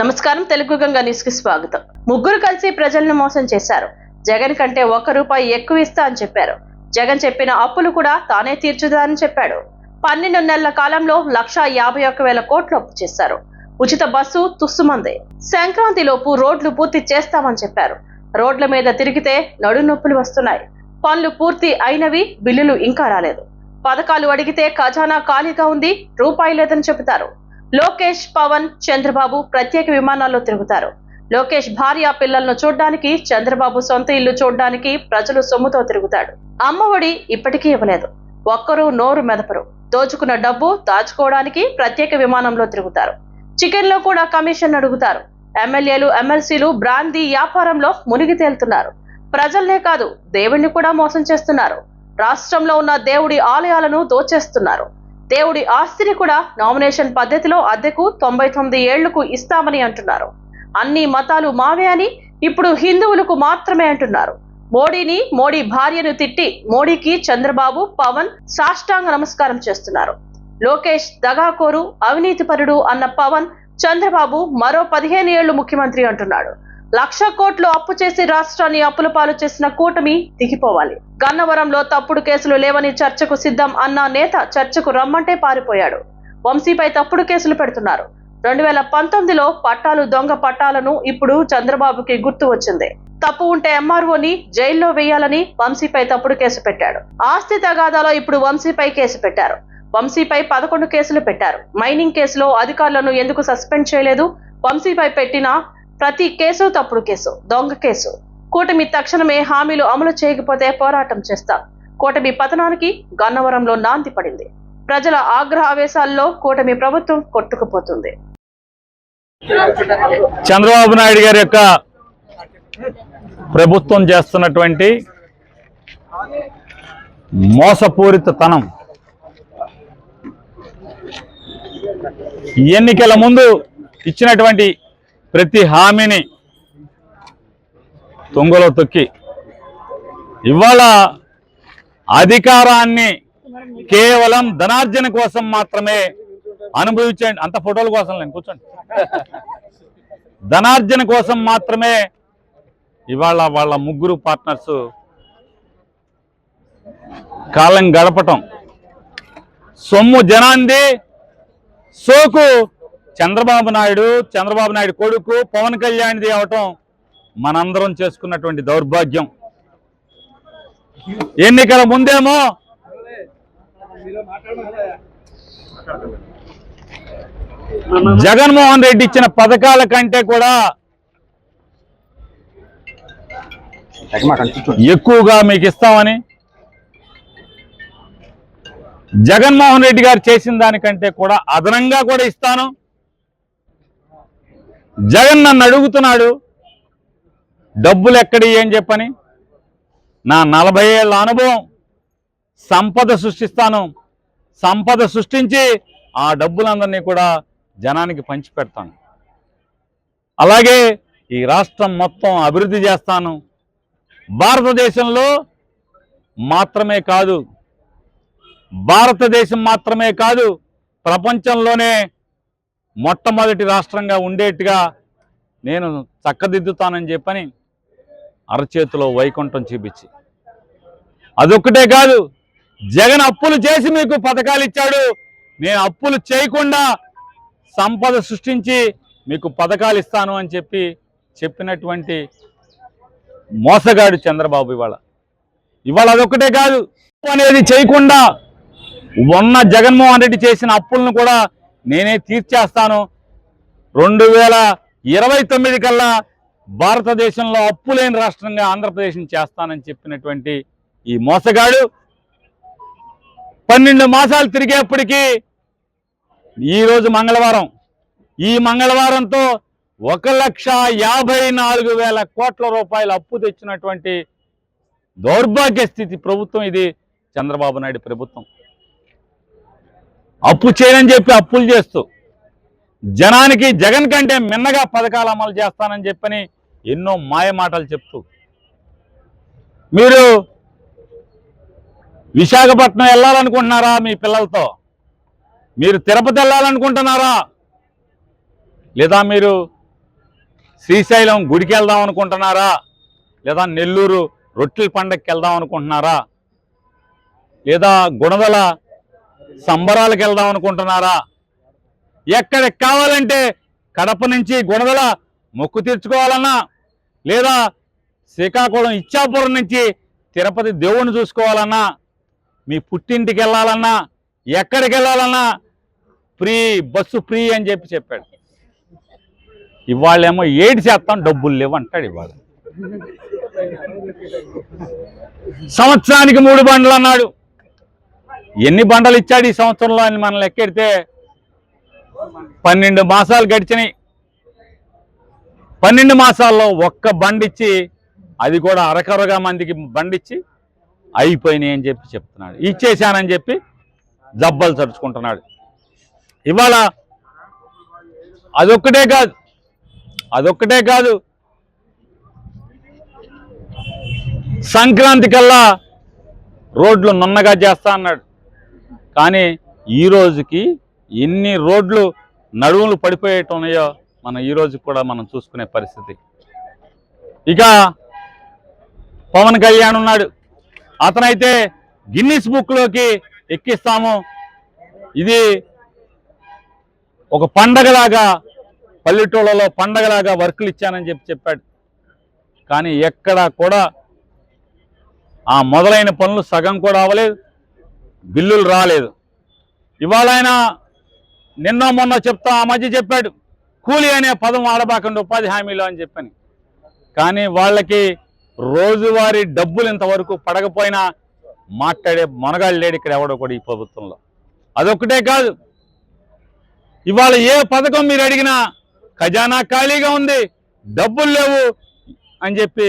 నమస్కారం తెలుగు గంగా న్యూస్కి స్వాగతం. ముగ్గురు కలిసి ప్రజలను మోసం చేశారు. జగన్ కంటే ఒక్క రూపాయి ఎక్కువ ఇస్తా అని చెప్పారు. జగన్ చెప్పిన అప్పులు కూడా తానే తీర్చుదా అని చెప్పాడు. పన్నెండు నెలల కాలంలో లక్షా యాభై ఒక్క వేల కోట్లు అప్పు చేశారు. ఉచిత బస్సు తుస్సుమంది. సంక్రాంతి లోపు రోడ్లు పూర్తి చేస్తామని చెప్పారు. రోడ్ల మీద తిరిగితే నడునొప్పులు వస్తున్నాయి. పనులు పూర్తి అయినవి బిల్లులు ఇంకా రాలేదు. పథకాలు అడిగితే ఖజానా ఖాళీగా ఉంది రూపాయి లేదని చెబుతారు. లోకేష్ పవన్ చంద్రబాబు ప్రత్యేక విమానాల్లో తిరుగుతారు. లోకేష్ భార్య పిల్లలను చూడ్డానికి చంద్రబాబు సొంత ఇల్లు చూడ్డానికి ప్రజలు సొమ్ముతో తిరుగుతాడు. అమ్మఒడి ఇప్పటికీ ఇవ్వలేదు. ఒక్కరూ నోరు మెదపరు. దోచుకున్న డబ్బు దాచుకోవడానికి ప్రత్యేక విమానంలో తిరుగుతారు. చికెన్లో కూడా కమిషన్ అడుగుతారు. ఎమ్మెల్యేలు ఎమ్మెల్సీలు బ్రాందీ వ్యాపారంలో మునిగి తేలుతున్నారు. ప్రజల్నే కాదు దేవుణ్ణి కూడా మోసం చేస్తున్నారు. రాష్ట్రంలో ఉన్న దేవుడి ఆలయాలను దోచేస్తున్నారు. దేవుడి ఆస్తిని కూడా నామినేషన్ పద్ధతిలో అద్దెకు తొంభై తొమ్మిది ఏళ్ళకు ఇస్తామని అంటున్నారు. అన్ని మతాలు మావే అని ఇప్పుడు హిందువులకు మాత్రమే అంటున్నారు. మోడీని మోడీ భార్యను తిట్టి మోడీకి చంద్రబాబు పవన్ సాష్టాంగ నమస్కారం చేస్తున్నారు. లోకేష్ దగాకోరు అవినీతిపరుడు అన్న పవన్ చంద్రబాబు మరో పదిహేను ఏళ్ళు ముఖ్యమంత్రి అంటున్నాడు. లక్ష కోట్లు అప్పు చేసి రాష్ట్రాన్ని అప్పుల పాలు చేసిన కూటమి దిగిపోవాలి. గన్నవరంలో తప్పుడు కేసులు లేవని చర్చకు సిద్ధం అన్న నేత చర్చకు రమ్మంటే పారిపోయాడు. వంశీపై తప్పుడు కేసులు పెడుతున్నారు. రెండు వేల పంతొమ్మిదిలో పట్టాలు దొంగ పట్టాలను ఇప్పుడు చంద్రబాబుకి గుర్తు వచ్చింది. తప్పు ఉంటే ఎంఆర్ఓని జైల్లో వేయాలని వంశీపై తప్పుడు కేసు పెట్టాడు. ఆస్తి తగాదాలో ఇప్పుడు వంశీపై కేసు పెట్టారు. వంశీపై పదకొండు కేసులు పెట్టారు. మైనింగ్ కేసులో అధికారులను ఎందుకు సస్పెండ్ చేయలేదు? వంశీపై పెట్టిన ప్రతి కేసు తప్పుడు కేసు దొంగ కేసు. కూటమి తక్షణమే హామీలు అమలు చేయకపోతే పోరాటం చేస్తాం. కూటమి పతనానికి గన్నవరంలో నాంది పడింది. ప్రజల ఆగ్రహ ఆవేశాల్లో కూటమి ప్రభుత్వం కొట్టుకుపోతుంది. చంద్రబాబు నాయుడు గారి యొక్క ప్రభుత్వం చేస్తున్నటువంటి మోసపూరితతనం. ఎన్నికల ముందు ఇచ్చినటువంటి ప్రతి హామీని తొంగలో తొక్కి ఇవాళ అధికారాన్ని కేవలం ధనార్జన కోసం మాత్రమే అనుభవించండి. అంత ఫోటోల కోసం నేను కూర్చోండి. ధనార్జన కోసం మాత్రమే ఇవాళ వాళ్ళ ముగ్గురు పార్ట్నర్స్ కాలం గడపటం. సొమ్ము జనాంది సోకు చంద్రబాబు నాయుడు చంద్రబాబు నాయుడు కొడుకు పవన్ కళ్యాణ్ది అవటం మనందరం చేసుకున్నటువంటి దౌర్భాగ్యం. ఎన్నికల ముందేమో జగన్మోహన్ రెడ్డి ఇచ్చిన పథకాల కంటే కూడా ఎక్కువగా మీకు ఇస్తామని జగన్మోహన్ రెడ్డి గారు చేసిన దానికంటే కూడా అదనంగా కూడా ఇస్తాను. జగన్ నన్ను అడుగుతున్నాడు డబ్బులు ఎక్కడి అని చెప్పని నా నలభై ఏళ్ళ అనుభవం సంపద సృష్టిస్తాను సంపద సృష్టించి ఆ డబ్బులందరినీ కూడా జనానికి పంచిపెడతాను అలాగే ఈ రాష్ట్రం మొత్తం అభివృద్ధి చేస్తాను. భారతదేశంలో మాత్రమే కాదు భారతదేశం మాత్రమే కాదు ప్రపంచంలోనే మొట్టమొదటి రాష్ట్రంగా ఉండేట్టుగా నేను చక్కదిద్దుతానని చెప్పని అరచేతిలో వైకుంఠం చూపించి. అదొక్కటే కాదు జగన్ అప్పులు చేసి మీకు పథకాలు ఇచ్చాడు. నేను అప్పులు చేయకుండా సంపద సృష్టించి మీకు పథకాలు ఇస్తాను అని చెప్పి చెప్పినటువంటి మోసగాడు చంద్రబాబు ఇవాళ. ఇవాళ అదొక్కటే కాదు అనేది చేయకుండా ఉన్న జగన్మోహన్ రెడ్డి చేసిన అప్పులను కూడా నేనే తీర్చేస్తాను. రెండు వేల ఇరవై తొమ్మిది కల్లా భారతదేశంలో అప్పు లేని రాష్ట్రంగా ఆంధ్రప్రదేశ్ని చేస్తానని చెప్పినటువంటి ఈ మోసగాడు పన్నెండు మాసాలు తిరిగేప్పటికీ ఈరోజు మంగళవారం ఈ మంగళవారంతో ఒక లక్ష యాభై నాలుగు వేల కోట్ల రూపాయలు అప్పు తెచ్చినటువంటి దౌర్భాగ్య స్థితి ప్రభుత్వం ఇది చంద్రబాబు నాయుడు ప్రభుత్వం. అప్పు చేయనని చెప్పి అప్పులు చేస్తూ జనానికి జగన్ కంటే మిన్నగా పథకాలు అమలు చేస్తానని చెప్పని ఎన్నో మాయ మాటలు చెప్తూ. మీరు విశాఖపట్నం వెళ్ళాలనుకుంటున్నారా మీ పిల్లలతో? మీరు తిరుపతి వెళ్ళాలనుకుంటున్నారా? లేదా మీరు శ్రీశైలం గుడికి వెళ్దాం అనుకుంటున్నారా? లేదా నెల్లూరు రొట్టెల పండగకి వెళ్దాం అనుకుంటున్నారా? లేదా గుణదల సంబరాలకు వెళ్దాం అనుకుంటున్నారా? ఎక్కడికి కావాలంటే కడప నుంచి గుణదల మొక్కు తీర్చుకోవాలన్నా లేదా శ్రీకాకుళం ఇచ్చాపురం నుంచి తిరుపతి దేవుణ్ణి చూసుకోవాలన్నా మీ పుట్టింటికి వెళ్ళాలన్నా ఎక్కడికి వెళ్ళాలన్నా ఫ్రీ బస్సు ఫ్రీ అని చెప్పి చెప్పాడు. ఇవాళేమో ఏడు శాతం డబ్బులు లేవు అంటాడు ఇవాళ. సంవత్సరానికి మూడు బండ్లు అన్నాడు. ఎన్ని బండలు ఇచ్చాడు ఈ సంవత్సరంలో అని మనం లెక్కెడితే పన్నెండు మాసాలు గడిచినాయి. పన్నెండు మాసాల్లో ఒక్క బండిచ్చి అది కూడా అరకరగా మందికి బండిచ్చి అయిపోయినాయి అని చెప్పి చెప్తున్నాడు. ఇచ్చేశానని చెప్పి జబ్బలు చరుచుకుంటున్నాడు ఇవాళ అదొక్కటే కాదు అదొక్కటే కాదు. సంక్రాంతి కల్లా రోడ్లు నున్నగా చేస్తా అన్నాడు. కానీ ఈ రోజుకి ఎన్ని రోడ్లు నడువులు పడిపోయేట ఉన్నాయో మనం ఈ రోజు కూడా మనం చూసుకునే పరిస్థితి. ఇక పవన్ కళ్యాణ్ ఉన్నాడు. అతనైతే గిన్నిస్ బుక్లోకి ఎక్కిస్తాము. ఇది ఒక పండగలాగా పల్లెటూళ్ళలో పండగలాగా వర్కులు ఇచ్చానని చెప్పి చెప్పాడు. కానీ ఎక్కడా కూడా ఆ మొదలైన పనులు సగం కూడా అవ్వలేదు. బిల్లులు రాలేదు. ఇవాళ ఆయన నిన్న మొన్న చెప్తా ఆ మధ్య చెప్పాడు కూలీ అనే పదం ఆడబాకండి ఉపాధి హామీలో అని చెప్పని. కానీ వాళ్ళకి రోజువారీ డబ్బులు ఇంతవరకు పడకపోయినా మాట్లాడే మొనగాళ్ళు లేడు ఇక్కడ ఎవడో కూడా ఈ ప్రభుత్వంలో. అదొక్కటే కాదు ఇవాళ ఏ పథకం మీరు అడిగినా ఖజానా ఖాళీగా ఉంది డబ్బులు లేవు అని చెప్పి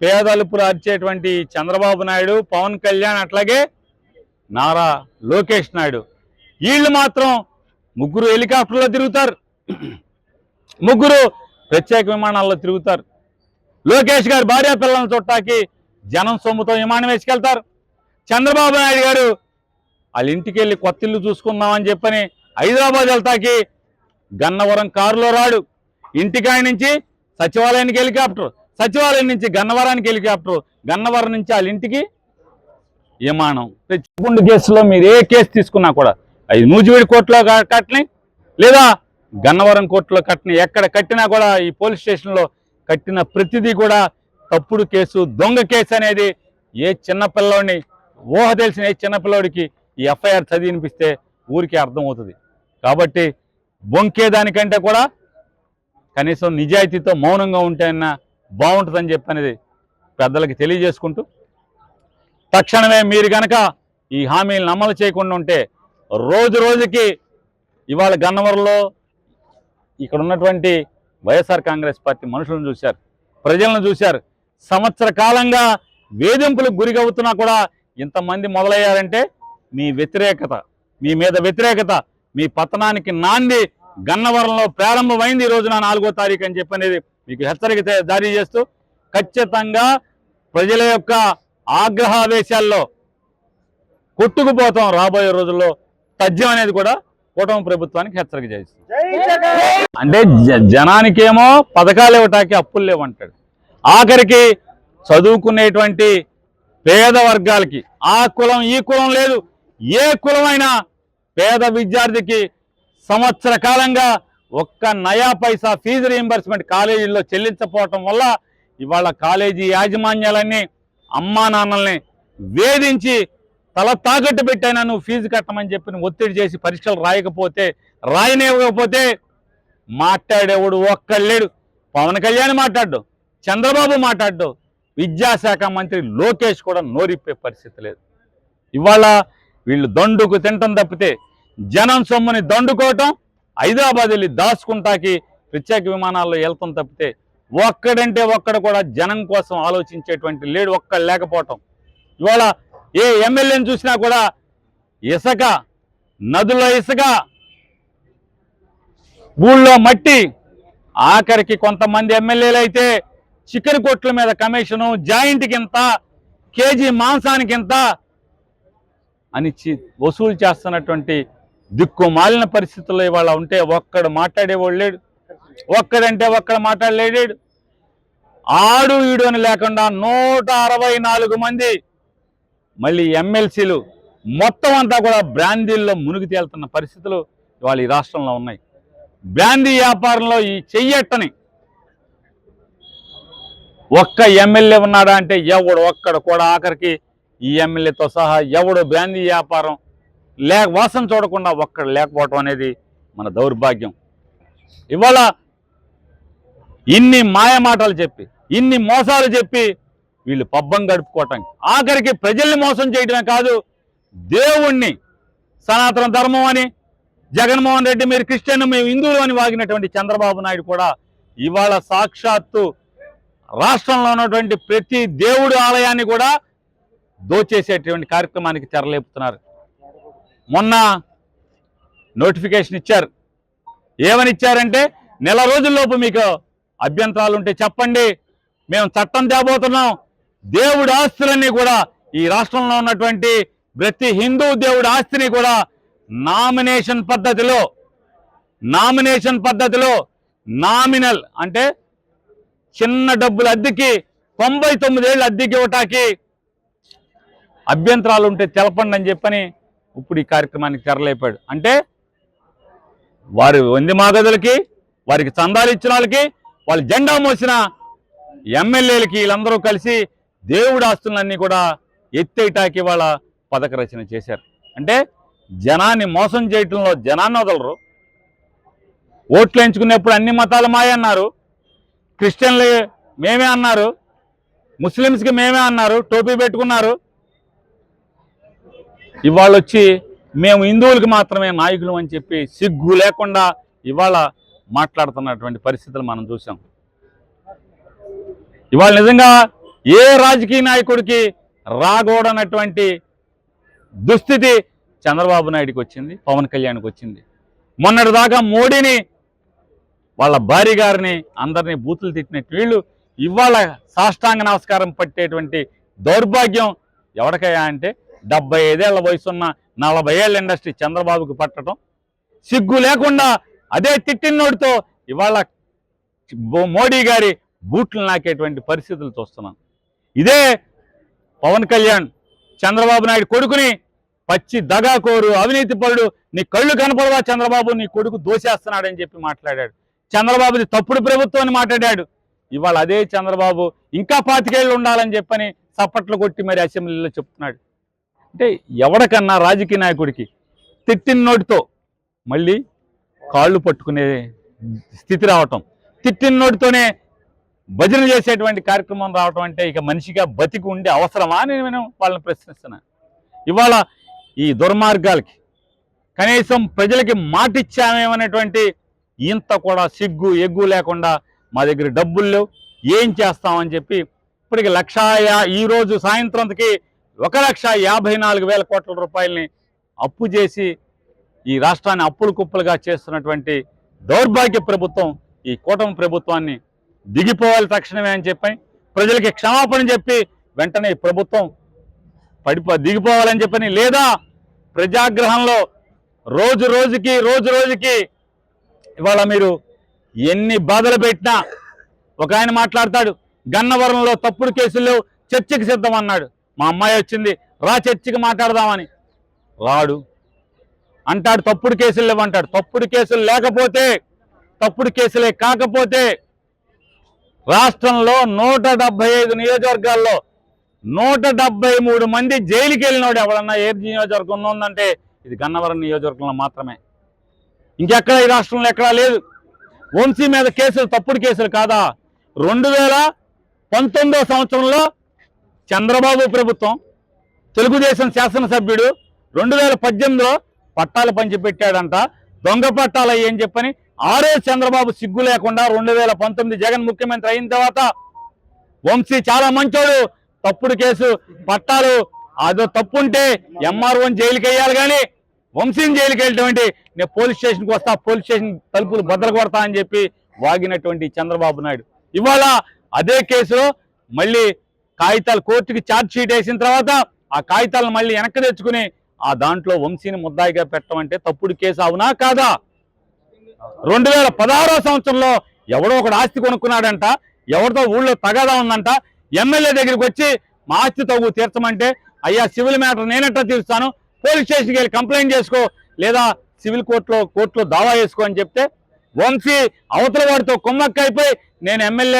పేదలుపులు అరిచేటువంటి చంద్రబాబు నాయుడు పవన్ కళ్యాణ్ అట్లాగే నారా లోకేష్ నాయుడు. వీళ్ళు మాత్రం ముగ్గురు హెలికాప్టర్లో తిరుగుతారు. ముగ్గురు ప్రత్యేక విమానాల్లో తిరుగుతారు. లోకేష్ గారు భార్య పిల్లలను చుట్టాకి జనం సొమ్ముతో విమానం వేసుకెళ్తారు. చంద్రబాబు నాయుడు గారు వాళ్ళ ఇంటికి వెళ్ళి కొత్త ఇల్లు చూసుకుందామని చెప్పని హైదరాబాద్ వెళ్తాకి గన్నవరం కారులో రాడు. ఇంటికాయ నుంచి సచివాలయానికి హెలికాప్టర్ సచివాలయం నుంచి గన్నవరానికి హెలికాప్టర్ గన్నవరం నుంచి వాళ్ళ ఇంటికి విమానం చిక్కుండు కేసులో మీరు ఏ కేసు తీసుకున్నా కూడా అది నూజివీడి కోర్టులో క- కట్టని లేదా గన్నవరం కోర్టులో కట్టిన ఎక్కడ కట్టినా కూడా ఈ పోలీస్ స్టేషన్లో కట్టిన ప్రతిదీ కూడా తప్పుడు కేసు దొంగ కేసు అనేది ఏ చిన్నపిల్లోడిని ఊహ తెలిసిన ఏ చిన్నపిల్లోడికి ఈ ఎఫ్ఐఆర్ చదివినిపిస్తే ఊరికి అర్థమవుతుంది. కాబట్టి బొంకే దానికంటే కూడా కనీసం నిజాయితీతో మౌనంగా ఉంటేనా బాగుంటుందని చెప్పి అనేది పెద్దలకి తెలియజేసుకుంటూ తక్షణమే మీరు గనక ఈ హామీలను అమలు చేయకుండా ఉంటే రోజు రోజుకి ఇవాళ గన్నవరంలో ఇక్కడ ఉన్నటువంటి వైఎస్ఆర్ కాంగ్రెస్ పార్టీ మనుషులను చూశారు ప్రజలను చూశారు. సంవత్సర కాలంగా వేధింపులకు గురిగవుతున్నా కూడా ఇంతమంది మొదలయ్యారంటే మీ వ్యతిరేకత మీ మీద వ్యతిరేకత మీ పతనానికి నాంది గన్నవరంలో ప్రారంభమైంది ఈ రోజున నాలుగో తారీఖు అని చెప్పనేది మీకు హెచ్చరిక జారీ చేస్తూ ఖచ్చితంగా ప్రజల యొక్క ఆగ్రహావేశాల్లో కొట్టుకుపోతాం రాబోయే రోజుల్లో తథ్యం అనేది కూడా కూటమి ప్రభుత్వానికి హెచ్చరిక చేస్తుంది అంటే జనానికేమో పథకాలు ఇవ్వటానికి అప్పులు లేవంటాడు. ఆఖరికి చదువుకునేటువంటి పేద వర్గాలకి ఆ కులం ఈ కులం లేదు ఏ కులమైనా పేద విద్యార్థికి సంవత్సర కాలంగా ఒక్క నయా పైసా ఫీజు రీంబర్స్మెంట్ కాలేజీల్లో చెల్లించకపోవటం వల్ల ఇవాళ కాలేజీ యాజమాన్యాలన్నీ అమ్మా నాన్నల్ని వేధించి తల తాకట్టు పెట్టైనా నువ్వు ఫీజు కట్టమని చెప్పి ఒత్తిడి చేసి పరీక్షలు రాయకపోతే రాయనివ్వకపోతే మాట్లాడేవాడు ఒక్కళ్ళేడు. పవన్ కళ్యాణ్ మాట్లాడు చంద్రబాబు మాట్లాడు విద్యాశాఖ మంత్రి లోకేష్ కూడా నోరిప్పే పరిస్థితి లేదు. ఇవాళ వీళ్ళు దండుకు తింటం తప్పితే జనం సొమ్ముని దండుకోవటం హైదరాబాద్ వెళ్ళి దాచుకుంటాకి ప్రత్యేక విమానాల్లో వెళ్తాం తప్పితే ఒక్కడంటే ఒక్కడు కూడా జనం కోసం ఆలోచించేటువంటి లేడు ఒక్కడు లేకపోవటం. ఇవాళ ఏ ఎమ్మెల్యేని చూసినా కూడా ఇసుక నదుల ఇసుక ఊళ్ళో మట్టి. ఆఖరికి కొంతమంది ఎమ్మెల్యేలు అయితే చికెన్ కొట్ల మీద కమిషను జాయింట్కి ఇంత కేజీ మాంసానికి ఇంత అని వసూలు చేస్తున్నటువంటి దిక్కు మాలిన పరిస్థితుల్లో ఇవాళ ఉంటే ఒక్కడు మాట్లాడేవాళ్ళు లేడు. ఒక్కడంటే ఒక్కడ మాట్లాడలేడు. ఆడు ఈడు అని లేకుండా నూట అరవై నాలుగు మంది మళ్ళీ ఎమ్మెల్సీలు మొత్తం అంతా కూడా బ్రాందీల్లో మునిగి తేలుతున్న పరిస్థితులు ఇవాళ ఈ రాష్ట్రంలో ఉన్నాయి. బ్రాందీ వ్యాపారంలో ఈ చెయ్యట్టని ఒక్క ఎమ్మెల్యే ఉన్నాడా అంటే ఎవడు ఒక్కడ కూడా ఆఖరికి ఈ ఎమ్మెల్యేతో సహా ఎవడు బ్రాందీ వ్యాపారం లేక వాసన చూడకుండా ఒక్కడ లేకపోవటం అనేది మన దౌర్భాగ్యం. ఇవాళ ఇన్ని మాయ మాటలు చెప్పి ఇన్ని మోసాలు చెప్పి వీళ్ళు పబ్బం గడుపుకోవటానికి. ఆఖరికి ప్రజల్ని మోసం చేయడమే కాదు దేవుణ్ణి సనాతన ధర్మం అని జగన్మోహన్ రెడ్డి మీరు క్రిస్టియన్ మేము హిందువులు అని వాగినటువంటి చంద్రబాబు నాయుడు కూడా ఇవాళ సాక్షాత్తు రాష్ట్రంలో ఉన్నటువంటి ప్రతి దేవుడి ఆలయాన్ని కూడా దోచేసేటువంటి కార్యక్రమానికి తెరలేపుతున్నారు. మొన్న నోటిఫికేషన్ ఇచ్చారు. ఏమని ఇచ్చారంటే నెల రోజుల్లోపు మీకు అభ్యంతరాలు ఉంటే చెప్పండి. మేము చట్టం తేబోతున్నాం. దేవుడి ఆస్తులన్నీ కూడా ఈ రాష్ట్రంలో ఉన్నటువంటి ప్రతి హిందూ దేవుడి ఆస్తిని కూడా నామినేషన్ పద్ధతిలో నామినేషన్ పద్ధతిలో నామినల్ అంటే చిన్న డబ్బులు అద్దెకి తొంభై తొమ్మిదేళ్ళు అద్దెకి ఇవ్వటానికి అభ్యంతరాలు ఉంటే తెలపండి అని చెప్పని ఇప్పుడు ఈ కార్యక్రమానికి తెరలేపాడు. అంటే వారి వంది మాగదులకి వారికి చందాలు ఇచ్చిన వాళ్ళకి వాళ్ళు జెండా మోసిన ఎమ్మెల్యేలకి వీళ్ళందరూ కలిసి దేవుడి ఆస్తులన్నీ కూడా ఎత్తేటాకి వాళ్ళ పథక రచన చేశారు. అంటే జనాన్ని మోసం చేయటంలో జనాన్ని వదలరు. ఓట్లు ఎంచుకునేప్పుడు అన్ని మతాలు మాయ అన్నారు. క్రిస్టియన్లు మేమే అన్నారు. ముస్లిమ్స్కి మేమే అన్నారు. టోపీ పెట్టుకున్నారు. ఇవాళ వచ్చి మేము హిందువులకు మాత్రమే నాయకులు అని చెప్పి సిగ్గు లేకుండా ఇవాళ మాట్లాడుతున్నటువంటి పరిస్థితులు మనం చూసాం ఇవాళ నిజంగా ఏ రాజకీయ నాయకుడికి రాకూడనటువంటి దుస్థితి చంద్రబాబు నాయుడికి వచ్చింది పవన్ కళ్యాణ్కి వచ్చింది. మొన్నటి దాకా మోడీని వాళ్ళ భార్య గారిని అందరినీ బూతులు తిట్టినట్టు వీళ్ళు ఇవాళ సాష్టాంగ నమస్కారం పట్టేటువంటి దౌర్భాగ్యం ఎవరికయ్యా అంటే డెబ్బై ఐదేళ్ళ వయసున్న నలభై ఏళ్ళ ఇండస్ట్రీ చంద్రబాబుకి పట్టడం సిగ్గు లేకుండా అదే తిట్టినోడితో ఇవాళ మోడీ గారి బూట్లు నాకేటువంటి పరిస్థితులు చూస్తున్నాను. ఇదే పవన్ కళ్యాణ్ చంద్రబాబు నాయుడు కొడుకుని పచ్చి దగాకోరు అవినీతి పరుడు నీ కళ్ళు కనపడవా చంద్రబాబు నీ కొడుకు దోషేస్తున్నాడని చెప్పి మాట్లాడాడు. చంద్రబాబుది తప్పుడు ప్రభుత్వం అని మాట్లాడాడు. ఇవాళ అదే చంద్రబాబు ఇంకా పాతికేళ్ళు ఉండాలని చెప్పని చప్పట్లు కొట్టి మరి అసెంబ్లీలో చెప్తున్నాడు. అంటే ఎవడకన్నా రాజకీయ నాయకుడికి తిట్టిన నోటితో మళ్ళీ కాళ్ళు పట్టుకునే స్థితి రావటం తిట్టిన నోటితోనే భజన చేసేటువంటి కార్యక్రమం రావటం అంటే ఇక మనిషిగా బతికి ఉండే అవసరమా అని నేను వాళ్ళని ప్రశ్నిస్తున్నాను ఇవాళ ఈ దుర్మార్గాలకి కనీసం ప్రజలకి మాటిచ్చామేమనేటువంటి ఇంత కూడా సిగ్గు ఎగ్గు లేకుండా మా దగ్గర డబ్బులు లేవు. ఏం చేస్తామని చెప్పి ఇప్పటికి లక్షా ఈరోజు సాయంత్రంకి ఒక లక్ష యాభై నాలుగు వేల కోట్ల రూపాయలని అప్పు చేసి ఈ రాష్ట్రాన్ని అప్పులు కుప్పలుగా చేస్తున్నటువంటి దౌర్భాగ్య ప్రభుత్వం ఈ కూటమి ప్రభుత్వాన్ని దిగిపోవాలి తక్షణమే అని చెప్పి ప్రజలకి క్షమాపణ చెప్పి వెంటనే ఈ ప్రభుత్వం పడిపో దిగిపోవాలని చెప్పని లేదా ప్రజాగ్రహంలో రోజు రోజుకి రోజు రోజుకి ఇవాళ మీరు ఎన్ని బాధలు పెట్టినా ఒక ఆయన మాట్లాడతాడు గన్నవరంలో తప్పుడు కేసుల్లో చర్చకు సిద్ధం అన్నాడు మా అమ్మాయి వచ్చింది రా చర్చికి మాట్లాడదామని. రాడు. అంటాడు తప్పుడు కేసులు లేవంటాడు తప్పుడు కేసులు లేకపోతే తప్పుడు కేసులే కాకపోతే రాష్ట్రంలో నూట ఐదు నియోజకవర్గాల్లో నూట మూడు మంది జైలుకి వెళ్ళినోడు ఎవడన్నా ఏ నియోజకవర్గం ఉందంటే ఇది గన్నవరం నియోజకవర్గంలో మాత్రమే. ఇంకెక్కడ ఈ రాష్ట్రంలో ఎక్కడా లేదు. వంశీ మీద కేసులు తప్పుడు కేసులు కాదా? రెండు వేల పంతొమ్మిదో సంవత్సరంలో చంద్రబాబు ప్రభుత్వం తెలుగుదేశం శాసనసభ్యుడు రెండు వేల పద్దెనిమిదిలో పట్టాలు పంచిపెట్టాడంట దొంగ పట్టాలు అయ్యని చెప్పని? ఆరే చంద్రబాబు సిగ్గు లేకుండా రెండు వేల పంతొమ్మిది జగన్ ముఖ్యమంత్రి అయిన తర్వాత వంశీ చాలా మంచోడు. తప్పుడు కేసు పట్టాలు అదో తప్పు ఉంటే ఎంఆర్ఓని జైలుకి వెయ్యాలి కానీ వంశీని జైలుకి వెళ్ళటువంటి నేను పోలీస్ స్టేషన్కి వస్తా పోలీస్ స్టేషన్ తలుపులు భద్ర కొడతా అని చెప్పి వాగినటువంటి చంద్రబాబు నాయుడు. ఇవాళ అదే కేసులో మళ్ళీ కాగితాలు కోర్టుకి ఛార్జ్ షీట్ వేసిన తర్వాత ఆ కాగితాలను మళ్ళీ వెనక్కి తెచ్చుకుని ఆ దాంట్లో వంశీని ముద్దాయిగా పెట్టడం అంటే తప్పుడు కేసు అవునా కాదా? రెండు వేల పదహారో సంవత్సరంలో ఎవడో ఒకడు ఆస్తి కొనుక్కున్నాడంట ఎవరితో ఊళ్ళో తగాదా ఉందంట ఎమ్మెల్యే దగ్గరికి వచ్చి మా ఆస్తి తగు తీర్చమంటే అయ్యా సివిల్ మ్యాటర్ నేనెట్టా తీరుస్తాను పోలీస్ స్టేషన్కి వెళ్ళి కంప్లైంట్ చేసుకో లేదా సివిల్ కోర్టులో కోర్టులో దావా చేసుకో అని చెప్తే వంశీ అవతల వాడితో కుమ్మక్కైపోయి నేను ఎమ్మెల్యే